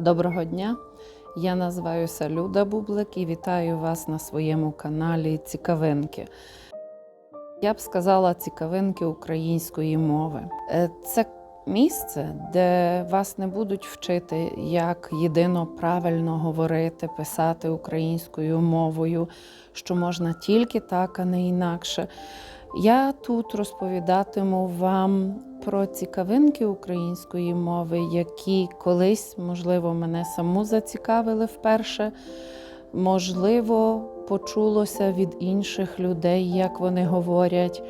Доброго дня! Я називаюся Люда Бублик і вітаю вас на своєму каналі Цікавинки. Я б сказала цікавинки української мови. Е, Це місце, де вас не будуть вчити, як єдино правильно говорити, писати українською мовою, що можна тільки так, а не інакше. Я тут розповідатиму вам про цікавинки української мови, які колись, можливо, мене саму зацікавили вперше. Можливо, почулося від інших людей, як вони говорять,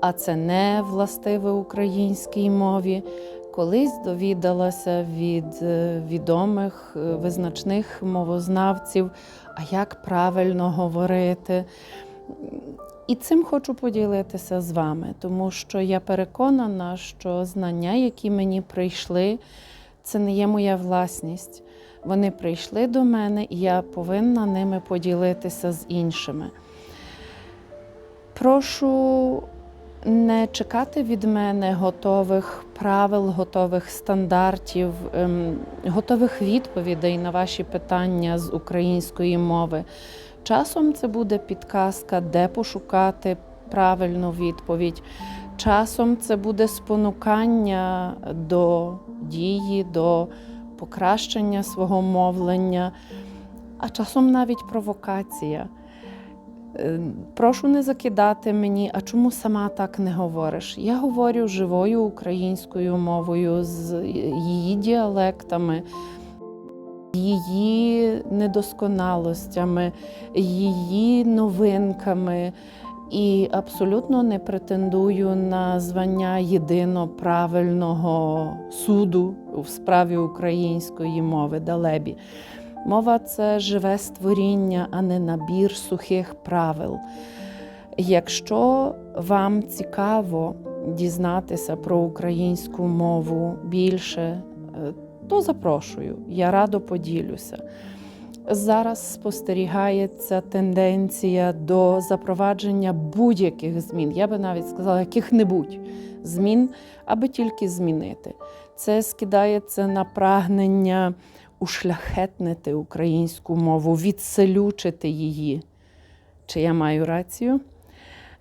а це не властиве українській мові. Колись довідалася від е, відомих е, визначних мовознавців, а як правильно говорити. І цим хочу поділитися з вами, тому що я переконана, що знання, які мені прийшли, це не є моя власність. Вони прийшли до мене, і я повинна ними поділитися з іншими. Прошу не чекати від мене готових правил, готових стандартів, ем, готових відповідей на ваші питання з української мови. Часом це буде підказка, де пошукати правильну відповідь. Часом це буде спонукання до дії, до покращення свого мовлення, а часом навіть провокація. Е, Прошу не закидати мені, а чому сама так не говориш? Я говорю живою українською мовою, з її діалектами, її недосконалостями, її новинками. І абсолютно не претендую на звання єдино правильного суду в справі української мови далебі. Мова це живе створіння, а не набір сухих правил. Якщо вам цікаво дізнатися про українську мову більше, е, то запрошую, я радо поділюся. Зараз спостерігається тенденція до запровадження будь-яких змін. Я би навіть сказала, яких-небудь змін, аби тільки змінити. Це скидається на прагнення ушляхетнити українську мову, відселючити її. Чи я маю рацію?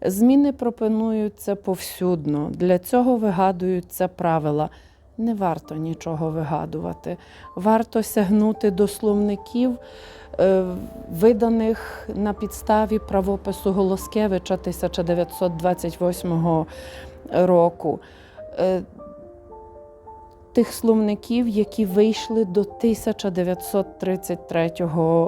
Зміни пропонуються повсюдно. Для цього вигадуються правила. Не варто нічого вигадувати. Варто сягнути до словників, е, виданих на підставі правопису Голоскевича 1928 року. Е, Тих словників, які вийшли до 1933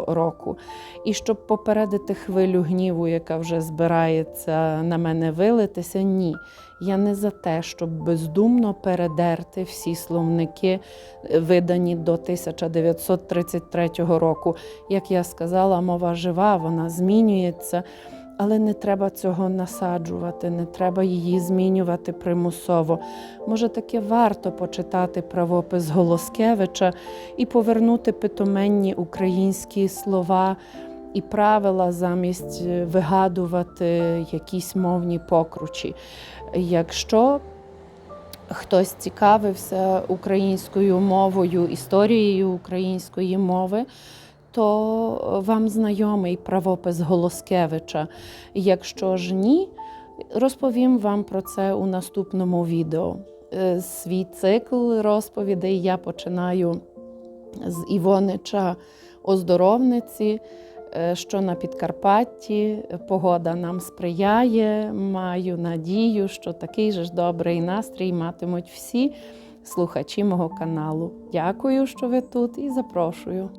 року. І щоб попередити хвилю гніву, яка вже збирається на мене вилитися, ні. Я не за те, щоб бездумно передерти всі словники, видані до 1933 року. Як я сказала, мова жива, вона змінюється. Але не треба цього насаджувати, не треба її змінювати примусово. Може, таки варто почитати правопис Голоскевича і повернути питоменні українські слова і правила замість вигадувати якісь мовні покручі. Якщо хтось цікавився українською мовою, історією української мови, то вам знайомий правопис Голоскевича. Якщо ж ні, розповім вам про це у наступному відео. Е, Свій цикл розповідей я починаю з Івонича Оздоровниці, е, що на Підкарпатті погода нам сприяє. Маю надію, що такий же ж добрий настрій матимуть всі слухачі мого каналу. Дякую, що ви тут, і запрошую.